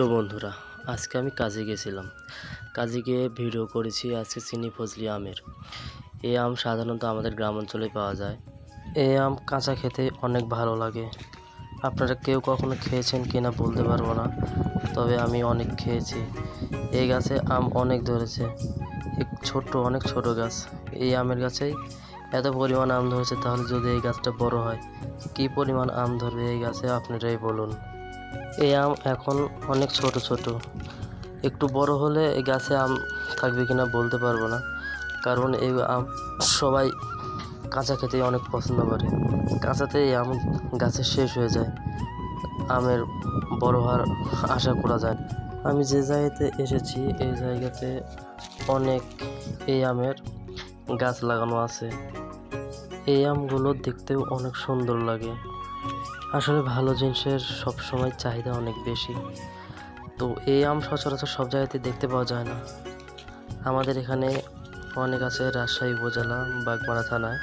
তো বন্ধুরা, আজকে আমি কাজে গেছিলাম। কাজে গিয়ে ভিডিও করেছি আজকে চিনি ফজলি আমের। এই আম সাধারণত আমাদের গ্রাম অঞ্চলে পাওয়া যায়। এই আম কাঁচা খেতে অনেক ভালো লাগে। আপনারা কেউ কখনো খেয়েছেন কিনা বলতে পারব না, তবে আমি অনেক খেয়েছি। এই গাছে আম অনেক ধরেছে। এক ছোট্ট, অনেক ছোট গাছ। এই আমের গাছেই এত পরিমাণ আম ধরেছে, তাহলে যদি এই গাছটা বড় হয়, কী পরিমাণ আম ধরবে এই গাছে, আপনারাই বলুন। এই আম এখন অনেক ছোট ছোট। একটু বড় হলে এই গাছে আম থাকবে কিনা বলতে পারব না। কারণ এই আম সবাই কাঁচা খেতে অনেক পছন্দ করে। কাঁচাতে এই আম গাছে শেষ হয়ে যায়। আমের বড় হওয়ার আশা করা যায়। আমি যে জায়গাতে এসেছি, এই জায়গাতে অনেক এই আমের গাছ লাগানো আছে। এই আমগুলো দেখতেও অনেক সুন্দর লাগে। আসলে ভালো জিনিসের সবসময় চাহিদা অনেক বেশি। তো এই আম সচরাচর সব জায়গাতে দেখতে পাওয়া যায় না। আমাদের এখানে অনেক আছে রাজশাহী উপজেলা বাগমারা থানায়।